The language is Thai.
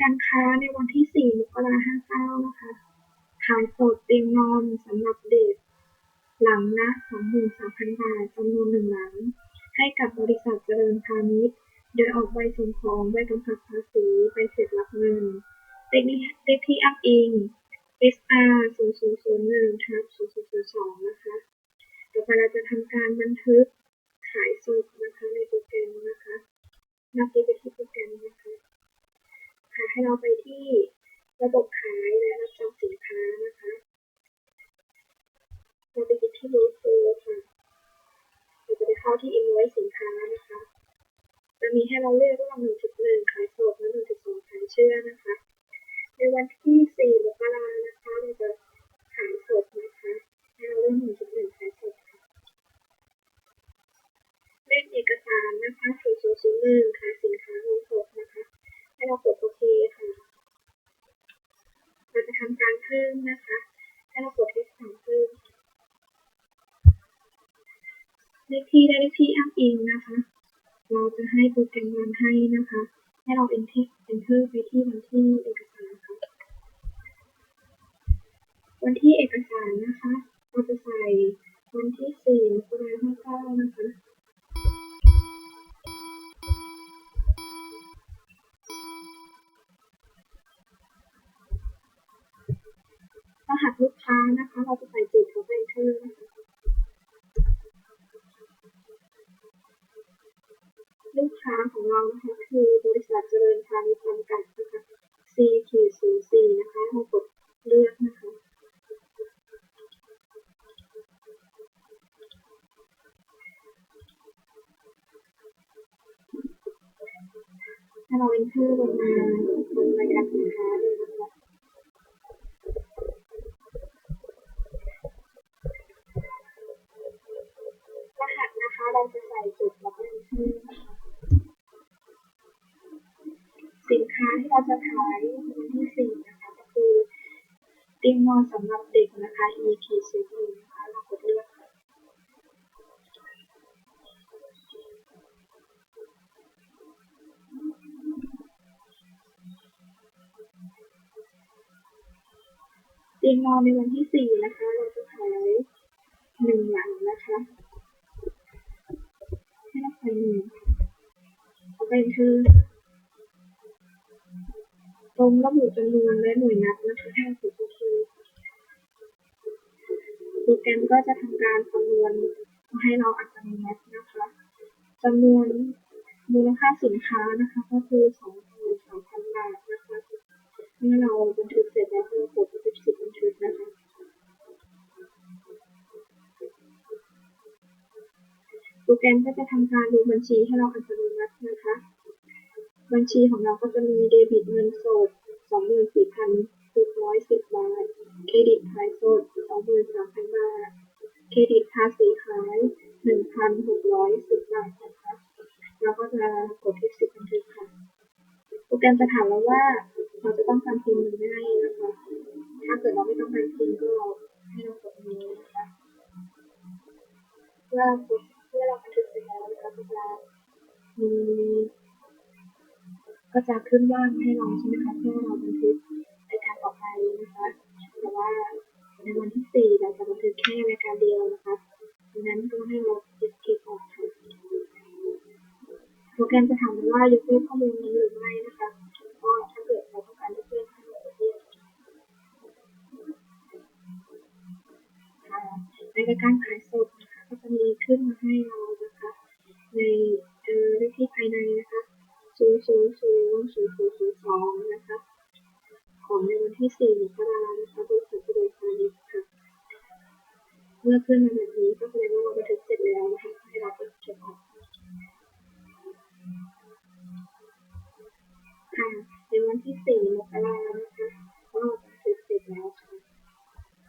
การค้าในวันที่ 4 มกราคม 59 นะคะ ขายสดเตียงนอนสำหรับเด็ก หลังละ23,000 บาทจำนวนหนึ่งหลัง ให้กับบริษัทเจริญพาณิชย์ โดยออกใบส่งของ ใบกำกับภาษี ใบเสร็จรับเงิน เลขที่เลขที่อ้างอิง SR 0001ทับ0002นะคะ ต่อไปเราจะทำการบันทึกขายสดนะคะในโปรแกรมนะคะนับไปที่โปรแกรมนะคะค่ะให้ เราไปที่ระบบขายและรับจองสินค้านะคะเราไปที่ที่ workflow ค่ะเราจะไปเข้าที่ invoice สินค้านะคะจะมีให้เราเลือกระหว่าง1.1ขายสดและ1.2ขายเชื่อนะคะ ในวันที่4มกราคมนะคะเราจะขายสดนะคะให้เราเลือก1.1ขายสดค่ะเล่มเอกสารนะคะ4001ขายสินค้าเงินสดนะคะ ให้เรากดโอเคค่ะ เราจะทำการเพิ่มนะคะให้เรากดที่สั่งเพิ่มเลขที่ได้เลขที่อ้างอิงนะคะ เราจะให้โปรแกรมรันให้นะคะ ให้เรา enter enter ไปที่วันที่เอกสารค่ะวันที่เอกสารนะคะ เราจะใรหัสลูกค้านะคะ เราจะใส่จุดของ enter นะคะลูกค้าของเรานะคะคือบริษัทเจริญพาณิชย์จำกัดนะคะ C ขีด0 4นะคะเรากดเลือกนะคะให้เรา enter ลงมาบนรายการสินค้าเลย เราจะใส่จุดแล้วก็ enter นสินค้าที่เราจะขายวันที่4นะคะก็คือเตียงนอนสำหรับเด็กนะคะ E ขีด0 1นะคะเรากดเลือกเตียงนอนในวันที่4นะคะ เราจะขายหนึ่งหลังนะคะ ให้เราใส่หนึ่งเอาไปคือตรงระบุจำนวนและหน่วยนับนะคะถ้ากดโอเคโปรแกรมก็จะทำการคำนวณให้เราอัตโนมัตินะคะจำนวนมูลค่าสินค้านะคะ ก็คือ23,000บาทนะคะเมื่อเราบันทึกเสร็จแล้วก็ โปรแกรมก็จะทำการดูบัญชีให้เราอัตโนมัตินะคะ บัญชีของเราก็จะมีเดบิตเงินสด 24,610 บาท เครดิตขายสด 23,000 บาท เครดิตภาษีขาย 1,610 บาทนะคะเราก็จะกดที่สิบบันทึกค่ะ โปรแกรมจะถามเราว่าเราจะต้องการพิมพ์หรือไม่นะคะ ถ้าเกิดเราไม่ต้องการพิมพ์ก็ให้เรากดนี้นะคะเพื่อเพื่ มีก็จะขึ้นว่างให้เราใช่ไหมคะเพื่อเราบันทึกรายการต่อไปนะคะแต่ว่าในวันที่4เราจะบันทึกแค่รายการเดียวนะคะดังนั้นก็ให้เรา escape ออกค่ะโปรแกรมจะถามว่ายกเลิกข้อมูลนี้หรือไม่นะคะก็ถ้าเกิดเราต้องการยกเลิกให้เรากดเลือกค่ะในรายการขายสดก็จะมีขึ้นมาให้เรานะคะใน เอ่อเลขที่ภายในนะคะ0 0 0 0 0 0 2นะคะ ของในวันที่ 4 มกราคมนะคะบริษัทโดยพาณิชย์ค่ะ เมื่อขึ้นมาแบบนี้ก็แสดงว่าเราบันทึกเสร็จแล้วนะคะ